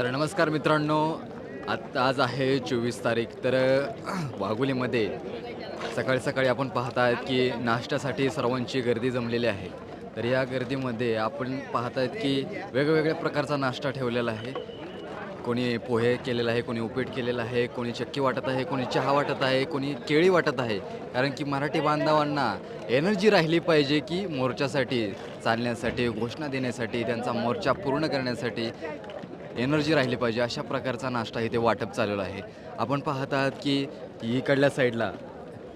तर नमस्कार मित्रांनो आत्ता आज आहे चोवीस तारीख. तर वाघोलीमध्ये सकाळी सकाळी आपण पाहत आहेत की नाश्त्यासाठी सर्वांची गर्दी जमलेली आहे. तर या गर्दीमध्ये आपण पाहत आहेत की वेगवेगळ्या प्रकारचा नाश्ता ठेवलेला आहे. कोणी पोहे केलेला आहे कोणी उपीट केलेलं आहे कोणी चक्की वाटत आहे कोणी चहा वाटत आहे कोणी केळी वाटत आहे. कारण की मराठी बांधवांना एनर्जी राहिली पाहिजे की मोर्चासाठी चालण्यासाठी घोषणा देण्यासाठी त्यांचा मोर्चा पूर्ण करण्यासाठी एनर्जी राहिली पाहिजे अशा प्रकारचा नाश्ता इथे वाटप चाललेला आहे. आपण पाहत आहात की इकडल्या साईडला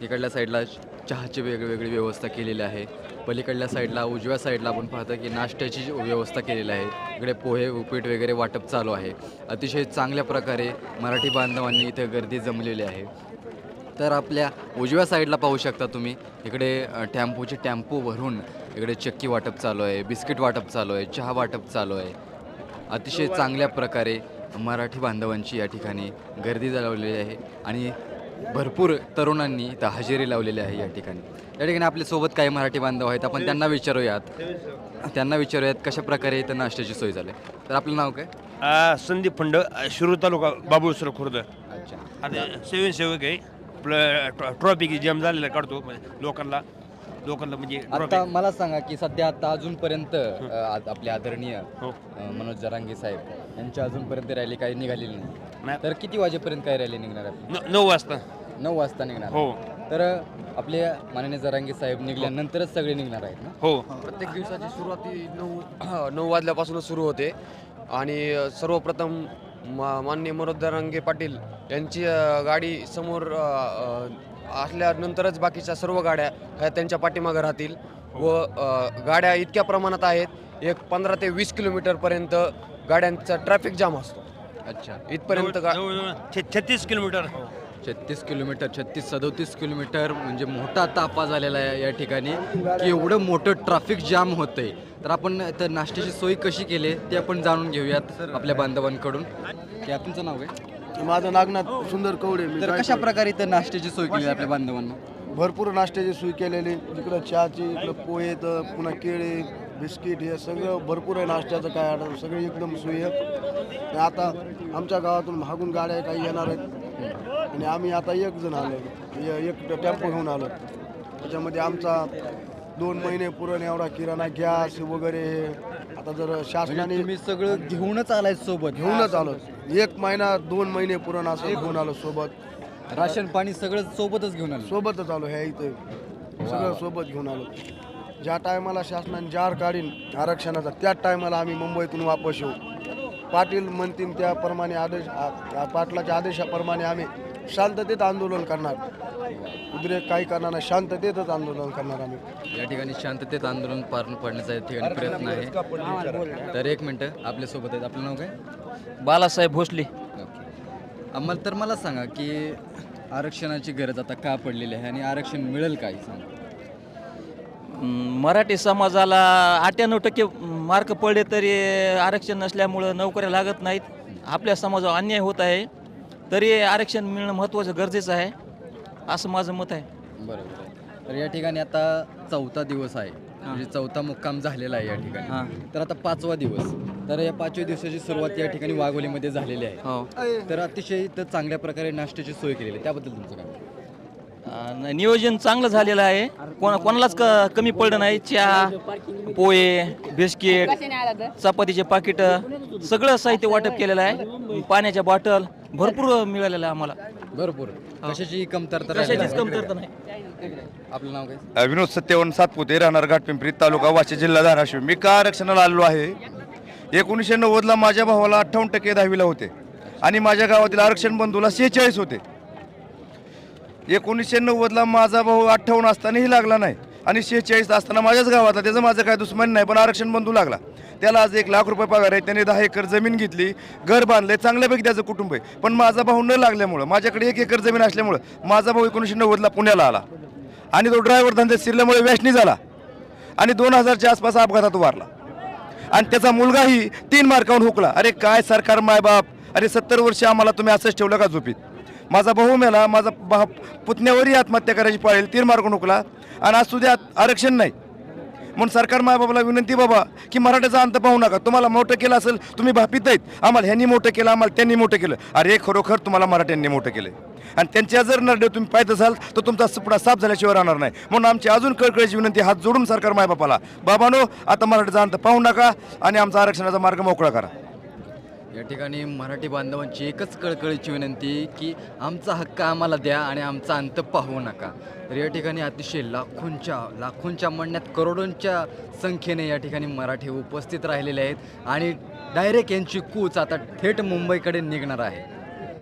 इकडल्या साईडला चहाची वेगवेगळी व्यवस्था केलेली आहे. पलीकडल्या साईडला उजव्या साईडला आपण पाहतो की नाश्त्याची जी व्यवस्था केलेली आहे. इकडे पोहे उपीट वगैरे वाटप चालू आहे. अतिशय चांगल्या प्रकारे मराठी बांधवांनी इथे गर्दी जमलेली आहे. तर आपल्या उजव्या साईडला पाहू शकता तुम्ही. इकडे टॅम्पोचे टॅम्पो भरून इकडे चक्की वाटप चालू आहे बिस्किट वाटप चालू आहे चहा वाटप चालू आहे. अतिशय चांगल्या प्रकारे मराठी बांधवांची या ठिकाणी गर्दी लावलेली आहे आणि भरपूर तरुणांनी इथं हजेरी लावलेली आहे या ठिकाणी. या ठिकाणी आपल्यासोबत काही मराठी बांधव आहेत. आपण त्यांना विचारूयात. त्यांना विचारूयात कशा प्रकारे इथं नाश्त्याची सोय झाली. तर आपलं नाव काय? संदीप फंड आ, शिरूर तालुका बाबुळसर खुर्द. अच्छा. आता सेवक आहे आपलं ट्रॉफिक जॅम झालेला काढतो म्हणजे लोकांना. लोकांना म्हणजे आता. मला सांगा की सध्या आता अजूनपर्यंत अ, आपले आदरणीय हो. अ, मनोज जरांगे साहेब यांच्या अजूनपर्यंत रॅली काही निघालेली नाही. नाही. तर किती वाजेपर्यंत काय रॅली निघणार आहे? न- नऊ वाजता. नऊ वाजता निघणार हो. तर अ, आपले माननीय जरांगे साहेब निघाल्यानंतरच सगळे निघणार आहेत ना? हो. प्रत्येक दिवसाची सुरुवात ही नऊ नऊ वाजल्यापासूनच सुरू होते. आणि अ, सर्वप्रथम मा माननीय मनोज दरांगे पाटील यांची अ, गाडी समोर अ, अ, असल्यानंतरच बाकीच्या सर्व गाड्या ह्या त्यांच्या पाठीमागं राहतील व गाड्या इतक्या प्रमाणात आहेत एक पंधरा ते वीस किलोमीटरपर्यंत गाड्यांचा ट्रॅफिक जाम असतो. अच्छा. इथपर्यंत गा छत्तीस किलोमीटर. छत्तीस किलोमीटर छत्तीस सदोतीस किलोमीटर म्हणजे मोठा तापा झालेला आहे या ठिकाणी की एवढं मोठं ट्रॅफिक जाम होतंय. तर आपण तर नाश्त्याची सोय कशी केली आहे ते आपण जाणून घेऊयात आपल्या बांधवांकडून. की तुमचं नाव काय? माझं नागनाथ सुंदर कवडे मी तर काय कशा प्रकारे इथं नाश्त्याची सोय केली आहे आपल्या बांधवांना? भरपूर नाश्त्याची सोय केलेली. इकडं चहाची इकडं पोहे तर पुन्हा केळी बिस्किट हे सगळं भरपूर आहे नाश्त्याचं काय अडचण सगळं एकदम सोयी आहे. आणि आता आमच्या गावातून मागून गाड्या काही येणार आहेत. आणि आम्ही आता एक जण आलो. य- एक टेम्पो घेऊन आलो. त्याच्यामध्ये आमचा दोन महिने पुरण एवढा किराणा गॅस वगैरे हे. आता जर म्हणजे शासनाने तुम्ही सगळं घेऊनच आलाय सोबत. घेऊनच आलो एक महिना दोन महिने पुरण असं घेऊन आलो सोबत. राशन पाणी सगळं सोबतच घेऊन आलं. सोबतच आलो ह्या इथं. सगळं सोबत घेऊन आलो. ज्या टायमाला शासनाने जार काढीन आरक्षणाचा त्याच टायमाला आम्ही मुंबईतून वापस येऊ. पाटील म्हणतील त्याप्रमाणे आदेश आ- आ- पाटलाच्या आदेशाप्रमाणे आम्ही शांततेत आंदोलन करणार. उद्रेक काही करणार नाही शांततेतच आंदोलन करणार आम्ही. या ठिकाणी शांततेत आंदोलन पार पडण्याचा या ठिकाणी प्रयत्न आहे. तर एक मिनटं आपल्यासोबत आहेत. आपलं नाव काय? बालासाहेब भोसले. ओके. आम्हाला तर मला सांगा की आरक्षणाची गरज आता का पडलेली आहे आणि आरक्षण मिळेल काय सांगा मराठी समाजाला अठ्ठ्याण्णव टक्के मार्क पडले तरी आरक्षण नसल्यामुळं नोकऱ्या लागत नाहीत. आपल्या समाजावर अन्याय होत आहे. तरी आरक्षण मिळणं महत्त्वाचं गरजेचं आहे. असं माझं मत आहे. बरोबर. आहे तर या ठिकाणी आता चौथा दिवस आहे. म्हणजे चौथा मुक्काम झालेला आहे या हां. ठिकाणी तर आता पाचवा दिवस. तर या पाचव्या दिवसाची सुरुवात या ठिकाणी वाघोलीमध्ये झालेली आहे. हो. तर अतिशय इथं चांगल्या प्रकारे नाश्त्याची सोय केलेली आहे. त्याबद्दल तुमचं काय अं, नियोजन चांगलं झालेलं आहे. कोणा कोणालाच क कमी पडलं नाही. चहा पोहे बिस्किट चपातीचे पाकिट सगळं साहित्य वाटप केलेलं आहे. पाण्याच्या बॉटल भरपूर मिळालेलं आहे आम्हाला. भरपूर. कशाची कमतरता कशाचीच नाही. कमतरता नाही. आपलं नाव काय? विनोद सत्यवन सातपुते राहणार घाटपिंपरी तालुका वाशी जिल्हा धाराशिव. मी का आरक्षणाला आलेलो आहे. एकोणीसशे नव्वदला माझ्या भावाला अठ्ठावन्न टक्के दहावीला होते. आणि माझ्या गावातील आरक्षण बंधूला शेहेचाळीस होते. एकोणीसशे नव्वदला माझा भाऊ अठ्ठावन्न असतानाही लागला नाही. आणि शेहेचाळीस असताना माझ्याच गावातला त्याचं माझं काय दुश्मन नाही पण आरक्षण बंधू लागला. त्याला आज एक लाख रुपये पगार आहे त्याने दहा एकर जमीन घेतली घर बांधले चांगल्यापैकी त्याचं कुटुंब आहे. पण माझा भाऊ न लागल्यामुळं माझ्याकडे एक एकर जमीन असल्यामुळं माझा भाऊ एकोणीसशे नव्वदला पुण्याला आला. आणि तो ड्रायव्हर धंद्यात शिरल्यामुळे व्यसनी झाला. आणि दोन हजारच्या आसपास अपघातात वारला. आणि त्याचा मुलगाही तीन मार्कावून हुकला. अरे काय सरकार मायबाप अरे सत्तर वर्ष आम्हाला तुम्ही असंच ठेवलं का झोपीत? माझा भाऊ मेला माझा बाप पुतण्यावरही आत्महत्या करायची पाळेल तीन मार्कून हुकला. आणि आज सुद्धा आरक्षण नाही. म्हणून सरकार मायबाबाला विनंती बाबा की मराठ्याचा अंत पाहू नका. तुम्हाला मोठं केलं असेल तुम्ही भापित आहेत. आम्हाला ह्यांनी मोठं केलं आम्हाला त्यांनी मोठं केलं. अरे खरोखर तुम्हाला मराठ्यांनी मोठं केलं. आणि त्यांच्या जर नरडे तुम्ही पाहत असाल तर तुमचा सुपडा साफ झाल्याशिवाय राहणार नाही. म्हणून आमची अजून कळकळीची विनंती हात जोडून सरकार मायबापाला. बाबानो आता मराठीचा अंत पाहू नका आणि आमचा आरक्षणाचा मार्ग मोकळा करा. या ठिकाणी मराठी बांधवांची एकच कळकळीची विनंती की आमचा हक्क आम्हाला द्या आणि आमचा अंत पाहू नका. तर या ठिकाणी अतिशय लाखोंच्या लाखोंच्या म्हणण्यात करोडोंच्या संख्येने या ठिकाणी मराठी उपस्थित राहिलेले आहेत आणि डायरेक्ट यांची कूच आता थेट मुंबईकडे निघणार आहे.